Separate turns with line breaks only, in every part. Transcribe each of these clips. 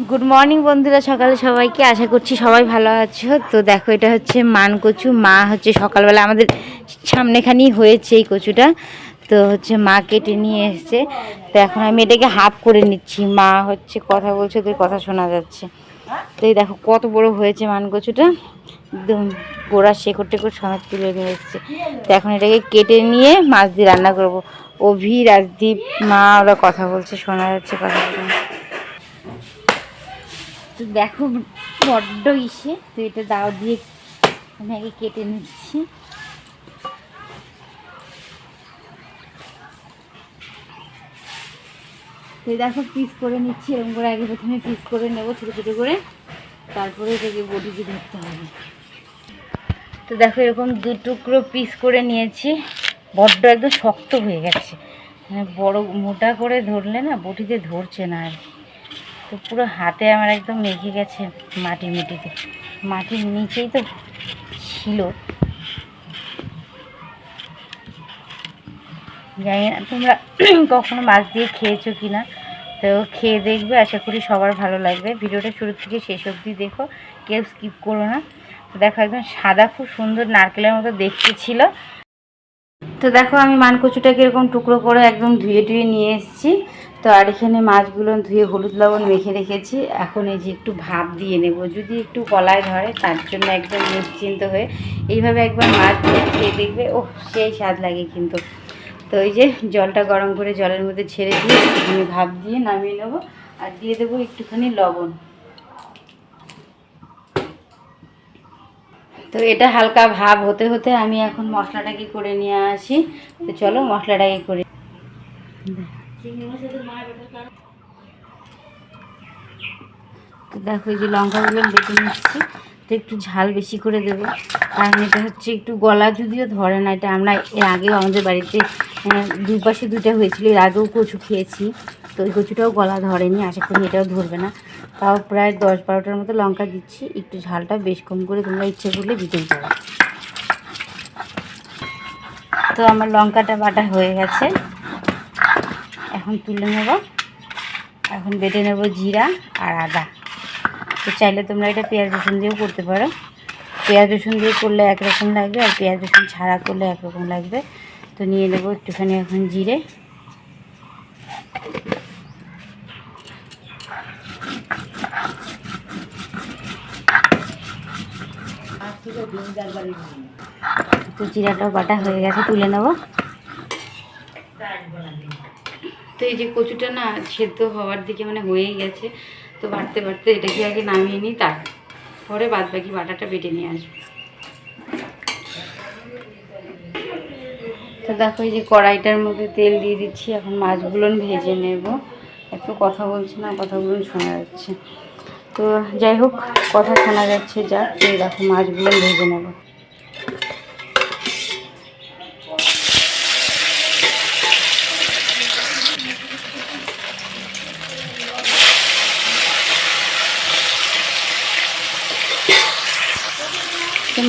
Good morning বন্ধুরা, সকালে সবাইকে। আশা করছি সবাই ভালো আছো। তো দেখো, এটা হচ্ছে মান কচু মা হচ্ছে সকালবেলা আমাদের সামনেখানেই হয়েছে এই কচুটা। তো হচ্ছে মা কেটে নিয়ে এসছে। তো এখন আমি এটাকে হাফ করে নিচ্ছি। মা হচ্ছে কথা বলছে তোর কথা শোনা যাচ্ছে। তো এই দেখো, কত বড় হয়েছে মান কচুটা একদম গোড়া শেকড় টেকড় সমেত তুলে নিয়ে এসছে। তো এখন এটাকে কেটে নিয়ে মাছ দিয়ে রান্না করব। অভি রাজদীপ মা ওরা কথা বলছে, শোনা যাচ্ছে কথা তো দেখো বড্ড ইসে, তো এটা দাও দিয়ে আমি আগে কেটে নিচ্ছি। তো দেখো পিস করে নিচ্ছি, এরকম করে আগে প্রথমে পিস করে নেব ছোটো ছোটো করে। তারপরে এটাকে বডিতে ধরতে হবে। তো দেখো এরকম দু টুকরো পিস করে নিয়েছি, বড্ড একদম শক্ত হয়ে গেছে। মানে বড় মোটা করে ধরলে না বটিতে ধরছে না আর কি। তো পুরো হাতে আমার একদম মেখে গেছে মাটি মিটিতে। মাটির নিচেই তো ছিল। জানি না, তোমরা কখনো মাছ দিয়ে খেয়েছো কি না তো খেয়ে দেখবে, আশা করি সবার ভালো লাগবে। ভিডিওটা শুরু থেকে শেষ অবধি দেখো, কেউ স্কিপ করো না। তো দেখো একদম সাদা, খুব সুন্দর নারকেলের মতো দেখতে ছিল। তো দেখো আমি মানকচুটাকে এরকম টুকরো করে একদম ধুয়ে টুয়ে নিয়ে এসেছি। তো আর এখানে মাছগুলো ধুয়ে হলুদ লবণ মেখে রেখেছি। এখন এই যে একটু ভাপ দিয়ে নেব। যদি একটু কলায় ধরে, তার জন্য একদম নিশ্চিন্ত হয়ে এইভাবে একবার মাছ খেয়ে দেখবে ও সেই স্বাদ লাগে কিন্তু। তো এই যে জলটা গরম করে জলের মধ্যে ছেড়ে দিয়ে আমি ভাপ দিয়ে নামিয়ে নেব আর দিয়ে দেবো একটুখানি লবণ। তো এটা হালকা ভাব হতে হতে আমি এখন মশলাটাকে করে নিয়ে আসি। তো চলো মশলাটাকে করে দেখো এই যে লঙ্কাগুলো বেটে নিচ্ছি। তো একটু ঝাল বেশি করে দেবো। কারণ এটা হচ্ছে একটু গলা যদিও ধরে না, এটা আমরা এর আগেও আমাদের বাড়িতে দুই পাশে দুইটা হয়েছিল, এর আগেও কচু খেয়েছি। তো ওই কচুটাও গলা ধরেনি, আশা করি এটাও ধরবে না। তাও প্রায় দশ বারোটার মতো লঙ্কা দিচ্ছি, একটু ঝালটা বেশ কম করে তোমরা ইচ্ছে করলে দিতেই পারো। তো আমার লঙ্কাটা বাটা হয়ে গেছে। এখন তুলে নেব। এখন বেটে নেব জিরা আর আদা। তো চাইলে তোমরা এটা পেঁয়াজ রসুন দিয়েও করতে পারো। পেঁয়াজ রসুন দিয়ে করলে একরকম লাগবে আর পেঁয়াজ রসুন ছাড়া করলে একরকম লাগবে। তো নিয়ে নেব একটুখানি এখন জিরে। তো জিরাটাও বাটা হয়ে গেছে, তুলে নেব। তো এই যে কচুটা না সেদ্ধ হওয়ার দিকে মানে হয়েই গেছে, তো বাড়তে বাড়তে এটাকে আগে নামিয়ে নিই, তারপরে বাদ বাকি বাটাটা বেটে নিয়ে আসব। তো দেখো এই যে কড়াইটার মধ্যে তেল দিয়ে দিচ্ছি, এখন মাছগুলো ভেজে নেব। একটু কথা বলছি না, কথাগুলো শোনা যাচ্ছে। তো যাই হোক, কথা শোনা যাচ্ছে যা এই দেখো মাছগুলো ভেজে নেব।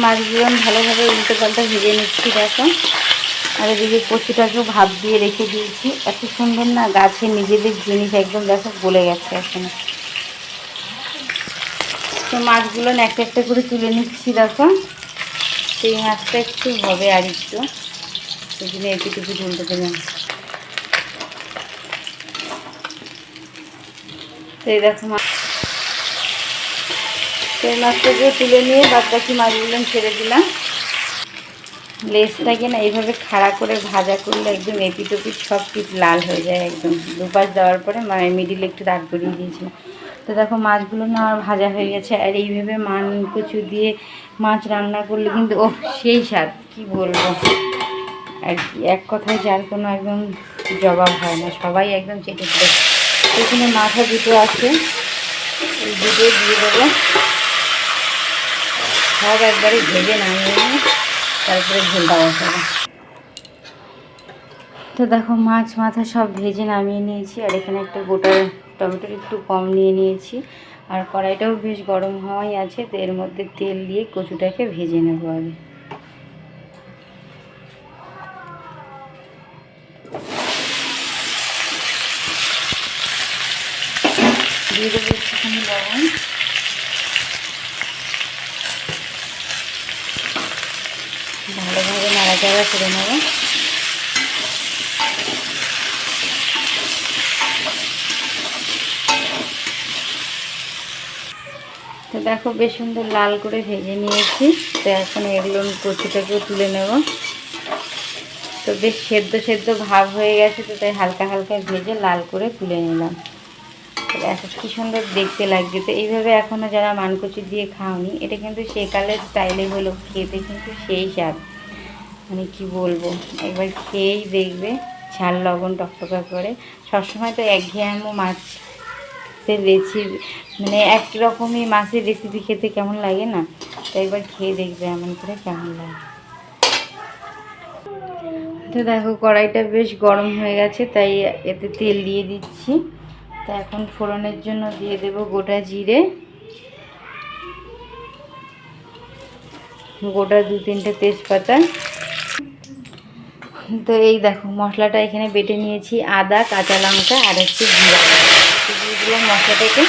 মাছগুলো ভালোভাবে উল্টো পাল্টা ভেজে নিচ্ছি, দেখো। আর এদিকে কচুটাকেও ভাপ দিয়ে রেখে দিয়েছি। এত সুন্দর না গাছে নিজেদের জিনিস একদম দেখো গলে গেছে এখন। তো মাছগুলো একটা একটা করে তুলে নিচ্ছি, দেখো। সেই মাছটা একটু হবে আর একটু। সেই জন্য এপিটুকু তুলতে দেবেন তো এই দেখো এই মাছটাকে তুলে নিয়ে বাদ বাকি মাছগুলো ছেড়ে দিলাম। লেজটাকে না এইভাবে খাড়া করে ভাজা করলে একদম এপিট ওপিট সব পিঠ লাল হয়ে যায় একদম। দুপাশ দেওয়ার পরে মানে মিডিলে একটু দাগ করিয়ে দিয়েছি তো দেখো মাছগুলো না আমার ভাজা হয়ে গেছে। আর এইভাবে মান কচু দিয়ে মাছ রান্না করলে কিন্তু ও সেই স্বাদ, কি বলব? আর কি, এক কথায় যার কোনো একদম জবাব হয় না। সবাই একদম চেটে চেটে এখানে মাথা দুটো আছে। দুটো দিয়ে দেবো। সব একবারে ভেজে নামিয়ে নিয়ে তারপরে ঝোলটা বসাবো। তো দেখো, মাছ মাথা সব ভেজে নামিয়ে নিয়েছি, আর এখানে একটা গোটা টমেটোর একটু কম নিয়ে নিয়েছি, আর কড়াইটাও বেশ গরম হওয়াই আছে, তো এর মধ্যে তেল দিয়ে কচুটাকে ভেজে নেব আগে। দিয়ে দেবো একটুখানি লবণ ভালোভাবে নাড়াচাড়া করে নেব তো দেখো বেশ সুন্দর লাল করে ভেজে নিয়েছি। তো এখন এগুলো কচুটাকেও তুলে নেব। তো বেশ সেদ্ধ সেদ্ধ ভাব হয়ে গেছে, তো তাই হালকা হালকা ভেজে লাল করে তুলে নিলাম। তো দেখো কি সুন্দর দেখতে লাগছে। তো এইভাবে এখনও যারা মানকচু দিয়ে খাওনি, এটা কিন্তু সেকালের স্টাইলে হলো, খেতে কিন্তু সেই স্বাদ। মানে কি বলব? একবার খেয়েই দেখবে, ঝাল, লবণ, টকটকা করে। সবসময় তো একঘেয়েমো মাছের রেসিপি মানে একরকমই মাছের রেসিপি খেতে কেমন লাগে না? তো একবার খেয়ে দেখবে এমন করে কেমন লাগে। তো দেখো, কড়াইটা বেশ গরম হয়ে গেছে, তাই এতে তেল দিয়ে দিচ্ছি। তা এখন ফোড়নের জন্য দিয়ে দেব গোটা জিরে। গোটা দু তিনটে তেজপাতা। তো এই দেখো, মশলাটা এখানে বেটে নিয়েছি, আদা, কাঁচা লঙ্কা আর একটু জিরা। দিয়ে দিলাম মশলাটাকে।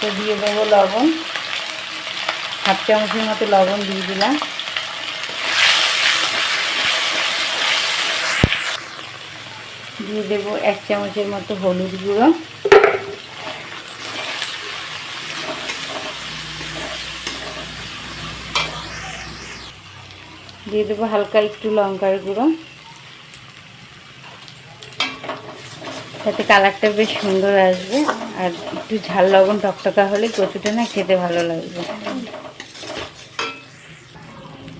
তো দিয়ে দেবো লবণ। হাফ চামচের মতো লবণ দিয়ে দিলাম। দিয়ে দেবো এক চামচের মতো হলুদ গুঁড়ো। দিয়ে দেবো হালকা একটু লঙ্কার গুঁড়ো। তাতে কালারটা বেশ সুন্দর আসবে। আর একটু ঝাল লবণ টকটকা হলে কচুটা না খেতে ভালো লাগবে।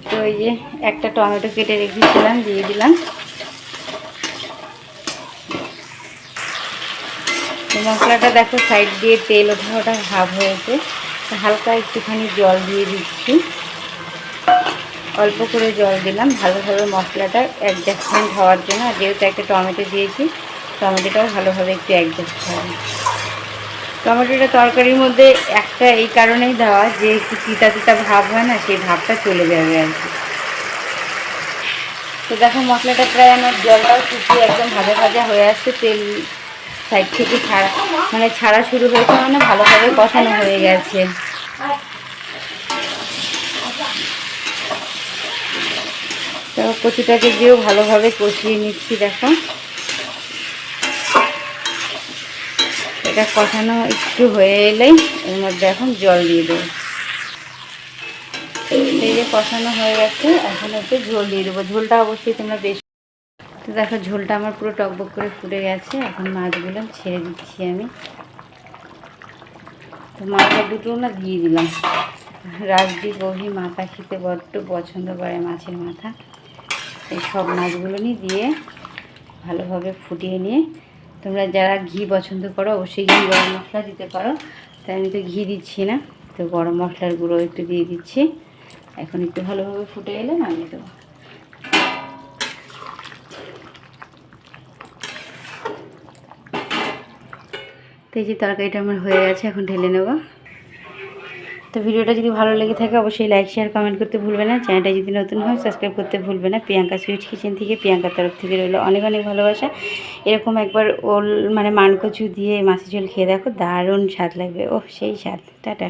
তো ওই যে একটা টমেটো কেটে রেখেছিলাম, দিয়ে দিলাম। মশলাটা দেখো সাইড দিয়ে তেল ওঠা ওঠা ভাব হয়েছে হালকা একটুখানি জল দিয়ে দিচ্ছি। অল্প করে জল দিলাম। ভালোভাবে মশলাটা অ্যাডজাস্টমেন্ট হওয়ার জন্য। আর যেহেতু একটা টমেটো দিয়েছি, টমেটোটাও ভালোভাবে একটু অ্যাডজাস্ট হবে। টমেটোটা তরকারির মধ্যে একটা এই কারণেই দেওয়া, যে একটু তিতা তিতা ভাব হয় না, সেই ভাবটা চলে যাবে আর কি। তো দেখো, মশলাটা প্রায় আমার জলটাও শুকিয়ে একদম ভাজা ভাজা হয়ে আসছে। তেল সাইড থেকে ছাড়া মানে ছাড়া শুরু হয়েছে মানে ভালোভাবে কষানো হয়ে গেছে। কচুটাকে দিয়েও ভালোভাবে কষিয়ে নিচ্ছি, দেখো। এটা কষানো একটু হয়ে এলেই এর মধ্যে এখন জল দিয়ে দেবো। এই যে কষানো হয়ে গেছে, এখন হচ্ছে ঝোল দিয়ে দেবো। ঝোলটা অবশ্যই তোমরা বেশি তো দেখো, ঝোলটা আমার পুরো টকবক করে ফুটে গেছে। এখন মাছগুলো ছেড়ে দিচ্ছি আমি। তো মাথা দুটো না দিয়ে দিলাম। রাজদি গভীর মাথা খেতে বড্ড পছন্দ করে মাছের মাথা। এই সব মাছগুলো নিয়ে দিয়ে ভালোভাবে ফুটিয়ে নিয়ে তোমরা যারা ঘি পছন্দ করো, অবশ্যই ঘি গরম মশলা দিতে পারো। তাই আমি তো ঘি দিচ্ছি না, তো গরম মশলার গুঁড়ো একটু দিয়ে দিচ্ছি। এখন একটু ভালোভাবে ফুটে এলে নামিয়ে দেবো। তো এই যে তরকারিটা আমার হয়ে গেছে, এখন ঢেলে নেব। তো ভিডিওটা যদি ভালো লেগে থাকে, অবশ্যই লাইক শেয়ার কমেন্ট করতে ভুলবে না। চ্যানেলটা যদি নতুন হয় সাবস্ক্রাইব করতে ভুলবে না। প্রিয়াঙ্কা সুইট কিচেন থেকে প্রিয়াঙ্কার তরফ থেকে রইল অনেক অনেক ভালোবাসা। এরকম একবার ওল মানে মানকচু দিয়ে মাছের ঝোল খেয়ে দেখো, দারুণ স্বাদ লাগবে। ও সেই স্বাদ। টাটা।